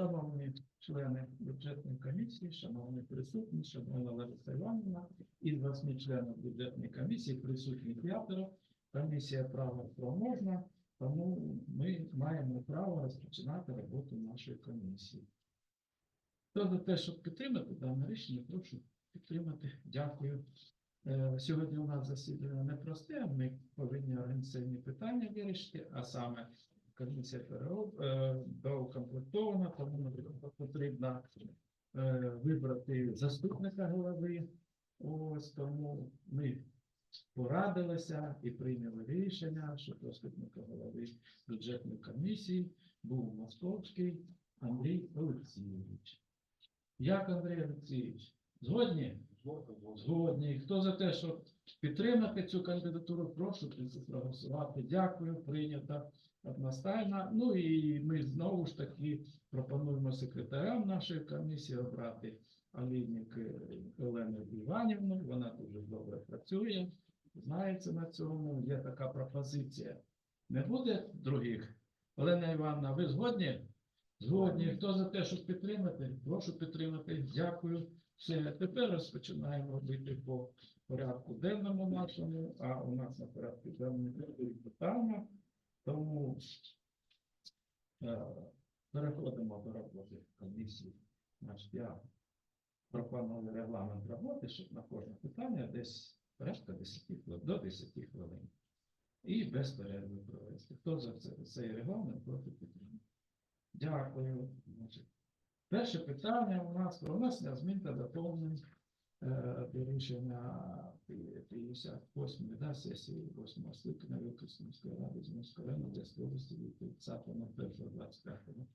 Шановні члени бюджетної комісії, шановні присутні, шановна Лариса Іванівна, із восьми членів бюджетної комісії присутні п'ятеро. Комісія правоспроможна, тому ми маємо право розпочинати роботу нашої комісії. Хто за те, щоб підтримати дане рішення, прошу підтримати. Дякую. Е, Сьогодні у нас засідання непросте, ми повинні організаційні питання вирішити, а саме комісія е, доукомплектована, тому нам потрібно е, вибрати заступника голови. Ось тому ми порадилися і прийняли рішення, що заступника голови бюджетної комісії був Московський Андрій Олексійович. Як Андрій Олексійович? Згодні? Згодні. Хто за те, щоб підтримати цю кандидатуру, прошу проголосувати. Дякую, прийнято одностайно. Ну і ми знову ж таки пропонуємо секретарям нашої комісії обрати Олійник е, Олену Іванівну. Вона дуже добре працює, знається на цьому. Є така пропозиція. Не буде других? Олена Івановна, ви згодні? Згодні. Хто за те, щоб підтримати? Прошу підтримати. Дякую. Все, тепер розпочинаємо робити по порядку денному нашому, а у нас на порядку денному питання. Тому е, переходимо до роботи комісії. Значить, я пропоную регламент роботи, щоб на кожне питання десь порядка 10 хвилин, до 10 хвилин. І без перерви провести. Хто за це, цей регламент проти підтримати? Дякую. Значить, перше питання у нас про внесення змін та доповнень е, до рішення 58 да, сесії 8 скликання Вилківської міської ради з міської ради Одеської області від 30.01.25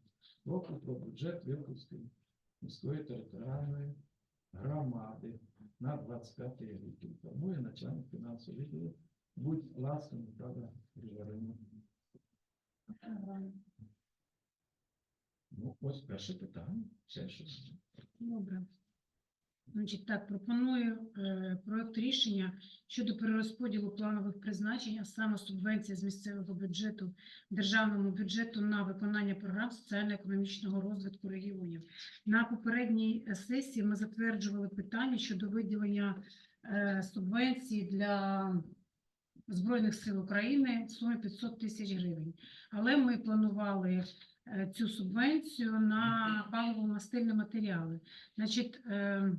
року про бюджет Вилківської міської територіальної громади на 25 рік. Інформує начальник фінансового відділу. Будь ласка, Михайло Григорівна. Ну, ось перше питання. Все, що Добре. Значить, так, пропоную е, проект рішення щодо перерозподілу планових призначень, а саме субвенція з місцевого бюджету державному бюджету на виконання програм соціально-економічного розвитку регіонів. На попередній е, сесії ми затверджували питання щодо виділення е, субвенції для Збройних сил України в сумі 500 тисяч гривень. Але ми планували цю субвенцію на паливо-мастильні матеріали. Значить, е,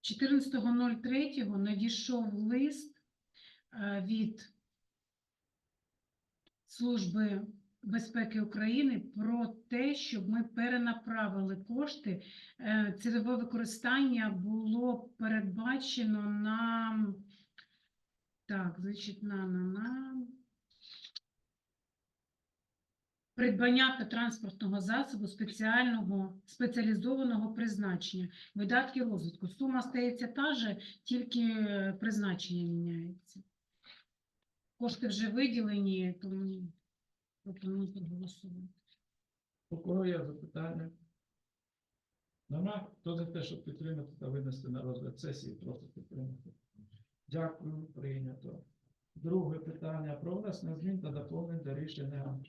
14.03 надійшов лист е, від Служби безпеки України про те, щоб ми перенаправили кошти. Е, Цільове використання було передбачено на так, значить, на, на, на придбання автотранспортного засобу спеціального спеціалізованого призначення, видатки розвитку. Сума стається та же, тільки призначення міняється. Кошти вже виділені, тому пропоную проголосувати. У кого є запитання? Нема? Хто за те, щоб підтримати та винести на розгляд сесії, прошу підтримати. Дякую, прийнято. Друге питання про внесення змін та доповнень до рішення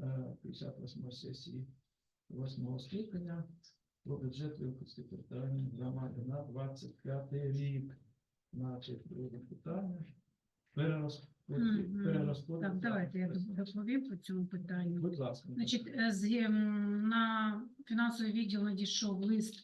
58 сесії 8 скликання про бюджет Вилківської територіальної громади на 25 рік. Значить, друге питання. Перерозподіл. Перерозподіл- Так, давайте я доповім по цьому питанню. Будь ласка. Значить, е, з, ем, на фінансовий відділ надійшов лист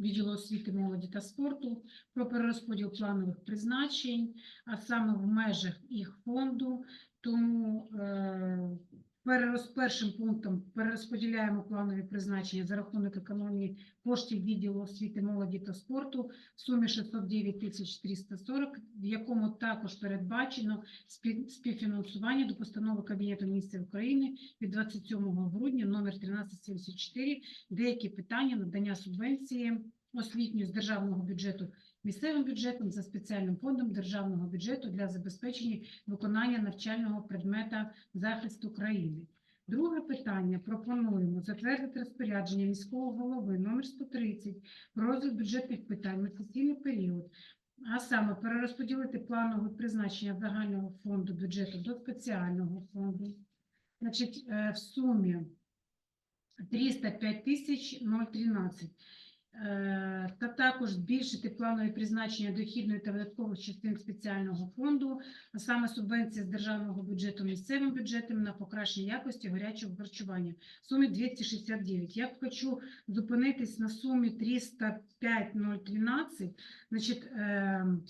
відділу освіти, молоді та спорту про перерозподіл планових призначень, а саме в межах їх фонду. Тому е, перероз, першим пунктом перерозподіляємо планові призначення за рахунок економії коштів відділу освіти, молоді та спорту в сумі 609 тисяч 340, в якому також передбачено спів- співфінансування до постанови Кабінету міністрів України від 27 грудня номер 1374 деякі питання надання субвенції освітньої з державного бюджету місцевим бюджетом за спеціальним фондом державного бюджету для забезпечення виконання навчального предмета захисту країни. Друге питання пропонуємо затвердити розпорядження міського голови номер 130 про розгляд бюджетних питань на сесійний період, а саме перерозподілити планове призначення загального фонду бюджету до спеціального фонду. Значить, е, в сумі 305 тисяч 013. Е, Та також збільшити планові призначення дохідної та видаткових частин спеціального фонду, а саме субвенції з державного бюджету місцевим бюджетом на покращення якості гарячого харчування в сумі 269. Я хочу зупинитись на сумі 305,013. Значить, ем,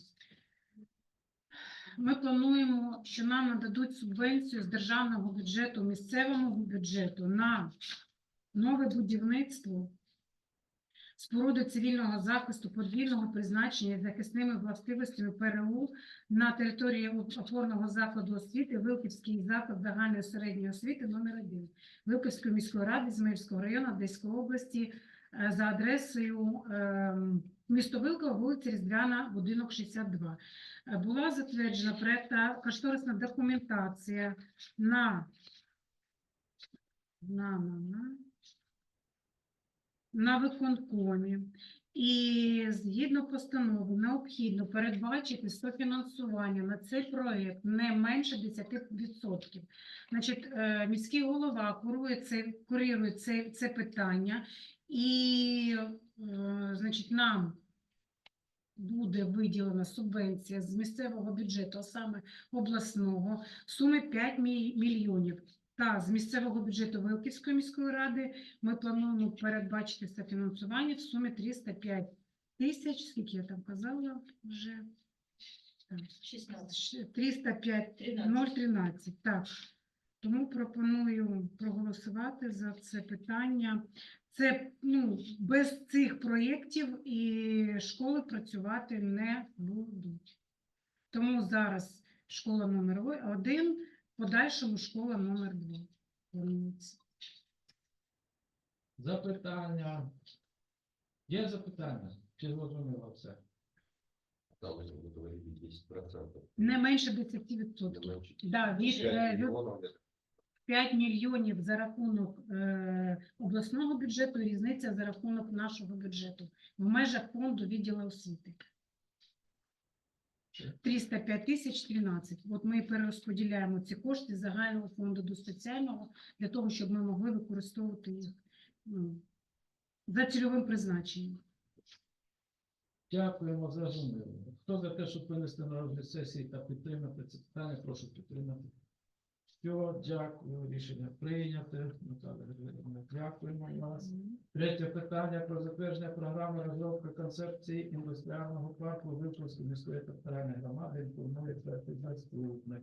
ми плануємо, що нам нададуть субвенцію з державного бюджету місцевому бюджету на нове будівництво споруди цивільного захисту подвійного призначення захисними властивостями ПРУ на території опорного закладу освіти Вилківський заклад загальної середньої освіти номер 1 Вилківської міської ради Зміївського району Одеської області е, за адресою ем, місто Вилково, вулиця Різдвяна, будинок 62. Е, Була затверджена проекта кошторисна документація на на, на, на, на виконкомі. І згідно постанови необхідно передбачити софінансування на цей проект не менше 10%. Значить, е, міський голова курує це, курує це, це питання, і е, значить, нам буде виділена субвенція з місцевого бюджету, а саме обласного, в сумі 5 мільйонів. Та з місцевого бюджету Вилківської міської ради ми плануємо передбачити софінансування в сумі 305 тисяч, скільки я там казала вже? Так, 16. ще 305 13. 013, так. Тому пропоную проголосувати за це питання. Це ну, без цих проєктів і школи працювати не будуть. Тому зараз школа номер один, подальшому школа номер два. планується. Запитання. Є запитання? Чи зрозуміло все? Там они будут 10%. Не менше 10%. Да, від, е, від 5 мільйонів за рахунок е, обласного бюджету і різниця за рахунок нашого бюджету в межах фонду відділу освіти. 305 тисяч 13. От ми перерозподіляємо ці кошти загального фонду до спеціального для того, щоб ми могли використовувати їх ну, за цільовим призначенням. Дякуємо за. Хто за те, щоб винести на розгляд сесії та підтримати це питання, прошу підтримати. Все, дякую. Рішення прийняте. Наталя Григорівна, дякуємо вас. Третє питання про затвердження програми розробки концепції індустріального парку Вилковської міської територіальної громади інформує проект заступник.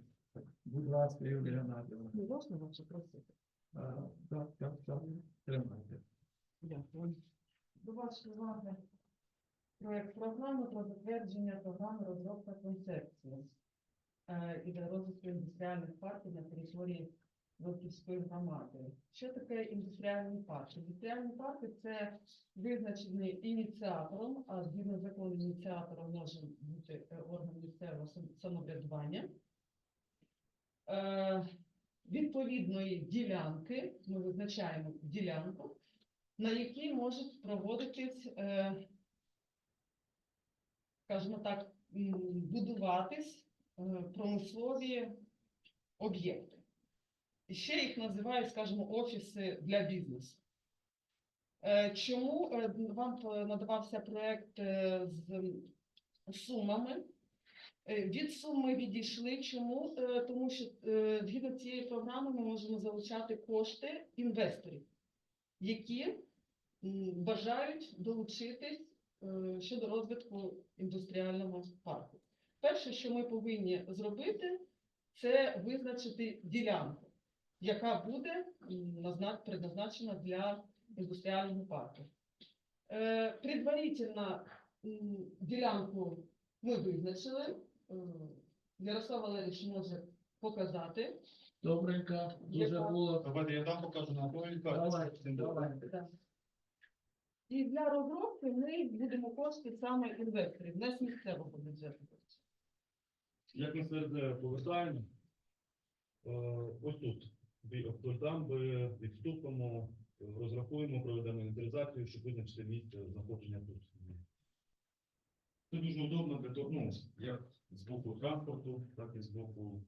Будь ласка, Юлія Геннадіївна. Не можна вас запросити? А, Так, так, так. Тримайте. Дякую. До вашої уваги проект програми про затвердження програми розробка концепції і для розвитку індустріальних парків на території Вовківської громади. Що таке індустріальний парк? Індустріальні парки це визначений ініціатором, а згідно закону ініціатором може бути е, орган місцевого сам- самоврядування. Е, Відповідної ділянки, ми визначаємо ділянку, на якій можуть проводитись, е, скажімо так, будуватись е, промислові об'єкти. І ще їх називають, скажімо, офіси для бізнесу. Е, Чому е, вам е, надавався проект е, з сумами? Е, Від суми відійшли. Чому? Е, Тому що е, згідно цієї програми ми можемо залучати кошти інвесторів, які бажають долучитись е, щодо розвитку індустріального парку. Перше, що ми повинні зробити, це визначити ділянку, яка буде предназначена для індустріального парку. Е, Предварительно ділянку ми визначили. Е, Ярослав Валерійович може показати. Добренько, дуже було. Давайте я там покажу на давайте. І для розробки ми будемо кошти саме інвесторів, не з місцевого бюджету. Як ми це повертаємо? Е, Ось тут. Ось там би відступимо, розрахуємо, проведемо інвентаризацію, щоб визначити місце знаходження тут. Це дуже удобно для того, ну, як з боку транспорту, так і з боку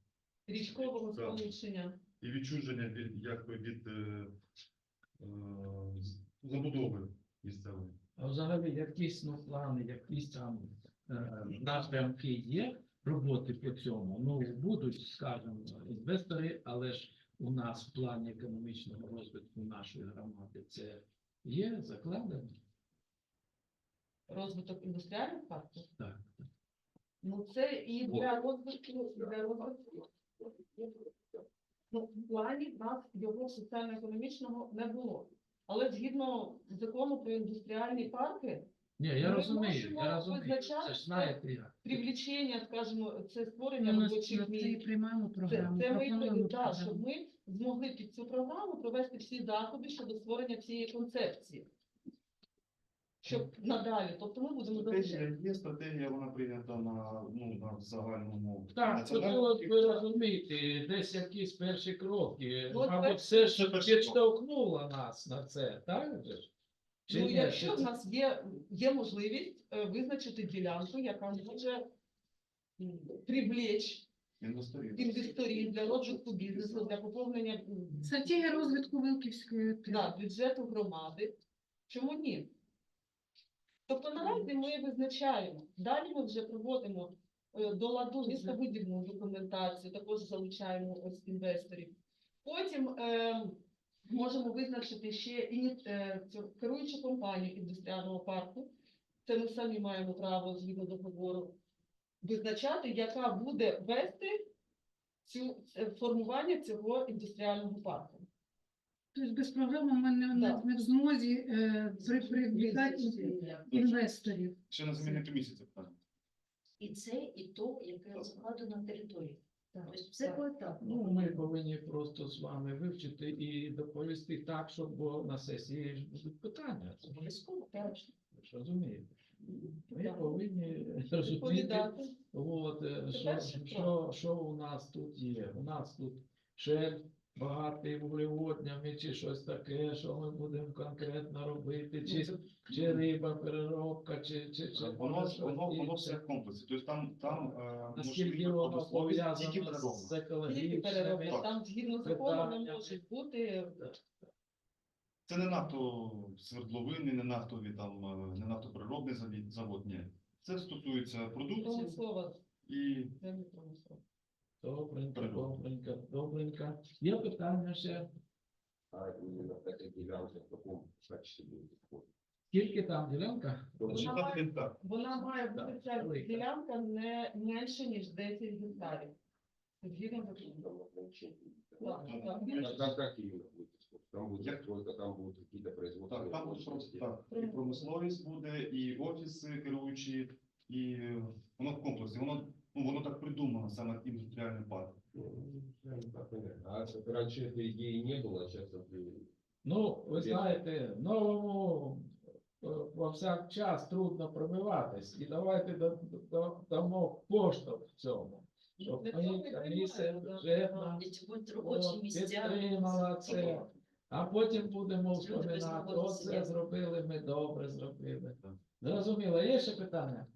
Річкового Так. сполучення. і відчуження від, якби від е, е, забудови місцевої. А взагалі якісь ну, плани, якісь там е, напрямки є роботи по цьому. Ну, будуть, скажімо, інвестори, але ж у нас в плані економічного розвитку нашої громади це є закладено. Розвиток індустріальних парків. Так. Ну, це і для розвитку, для розвитку. Ну, в плані в нас його соціально-економічного не було. Але згідно закону про індустріальні парки, Ні, я Ми розумію, можемо я розумію. визначати Це ж знаєте як. привлічення, скажімо, це створення робочих це місць. приймаємо Це, програму. це ми, пропонуємо да, щоб ми змогли під цю програму провести всі заходи щодо створення цієї концепції. Щоб надалі, тобто ми будемо Стратегія залучати. є, стратегія, вона прийнята на, ну, на загальному. Так, національному от, от ви розумієте, десь якісь перші кроки. Ну, от Мабуть, перші- все ж це перші підштовхнуло нас на це, так? же ж? Чи Ну, ні? якщо в це- нас є, є можливість е, визначити ділянку, яка може м, привлечь Інвесторів. інвесторів для розвитку бізнесу, для поповнення м, Стратегія розвитку Вилківської да, бюджету громади, чому ні? Тобто наразі ми визначаємо, далі ми вже проводимо е, до ладу містобудівну документацію, також залучаємо ось інвесторів. Потім е, можемо визначити ще іні- е, керуючу компанію індустріального парку. Це ми самі маємо право згідно договору визначати, яка буде вести цю е, формування цього індустріального парку. Тобто без програми ми не, Да. не в змозі е, при, привлекати інвесторів. Ще на комісії це питання. І це, і то, яке закладено на території. Так, Тобто все так. поетапно. Ну, ми повинні просто з вами вивчити і доповісти так, щоб бо на сесії будуть питання. Це ж Обов'язково, Так. ви ж розумієте. Ми Так. повинні розуміти, Відповідати. от, е, що, перший що, що у нас тут є. У нас тут шель багатий вуглеводнями чи щось таке, що ми будемо конкретно робити, чи, чи риба, переробка, чи, чи, чи Воно, воно, воно інше. все в комплексі. Тобто там, там е, Наскільки воно пов'язано з екологічними. Там згідно закону не можуть бути Це не нафто свердловини, не нафтові там, е, не нафтопереробний завід- завод, ні. Це стосується продукції промислова і. Добренько, добренько, добренько. Є питання ще? Скільки там ділянка? Вона має- Вона має бути ця ділянка не менше, ніж 10 гектарів. Згідно закону. Там как именно будет? Там будет Як? там будут какие-то Так, там буде просто так. І промисловість буде, і офіси керуючі, і е, воно в комплексі. Воно, ну, воно так придумано, саме індустріальний парк. Ну, да, понятно. А это раньше этой идеи не было, а сейчас это Ну, ви Є. знаєте, новому е, повсякчас трудно пробиватись. І давайте да- да- дамо поштовх в цьому. Щоб Для цього ми і комісія приймаємо, да. бюджетна Ведь будуть робочі от, місця. підтримала це. А потім будемо Люди без вспоминати, роботи оце сидять. зробили, ми добре зробили. Так. Зрозуміло, є ще питання?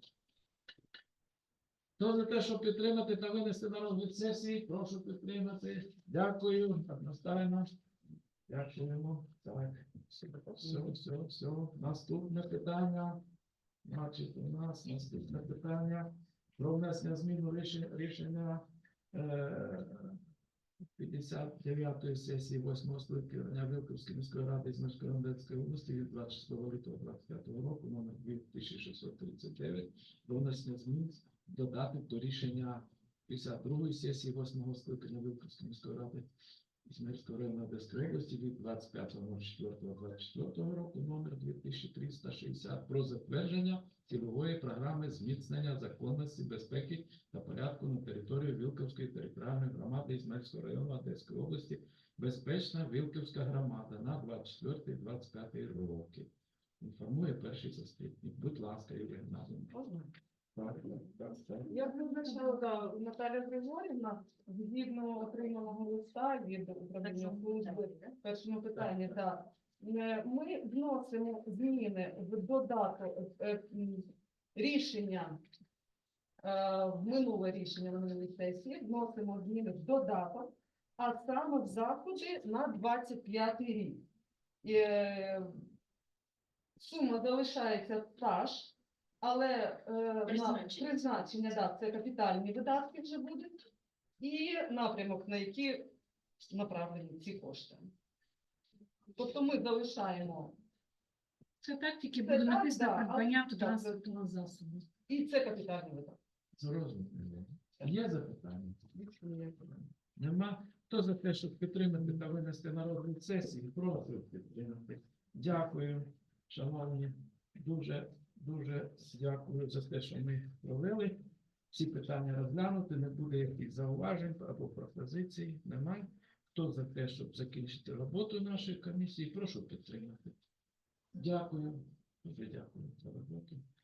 Хто за те, щоб підтримати та винести на розгляд сесії, прошу підтримати. Дякую, одностайно. Дякуємо. Так, все, все, все. Наступне питання. Значить, у нас наступне питання про внесення змін у рішення, рішення е, 59-ї сесії 8 скликання Вилківської міської ради з Мешкарандецької області від 26 лютого 25 року, номер 2639, про внесення змін додати до рішення 52-ї сесії 8 скликання Вилківської міської ради Ізмірського району Одеської області від 25.04.24 року, номер 2360, про затвердження цільової програми зміцнення законності, безпеки та порядку на території Вілковської територіальної громади Ізмельського району Одеської області Безпечна Вілківська громада на 24-25 роки. Інформує перший заступник. Будь ласка, Юрій Геннадійович. Так, так, так. Я б визначила, да, Наталя Григорівна, згідно отриманого листа від управління служби першому питанні, так. Е, Ми вносимо зміни в додаток е, рішення, е, в минуле рішення на минулій сесії, вносимо зміни в додаток, а саме в заходи на 25 рік. Сума залишається та ж, але е, на Призначення. призначення да, це капітальні видатки вже будуть, і напрямок, на які направлені ці кошти. Тобто ми залишаємо Це так, тільки буде так, написано да, придбання а- так, транспортного засобу. і це капітальні видатки. Зрозуміло. Є запитання? Нема. Хто за те, щоб підтримати та винести на розгляд сесії? Прошу підтримати. Дякую, шановні. Дуже, дуже дякую за те, що ми провели. Всі питання розглянути, не буде якихось зауважень або пропозицій. Немає. Хто за те, щоб закінчити роботу нашої комісії, прошу підтримати. Дякую. Дуже дякую за роботу.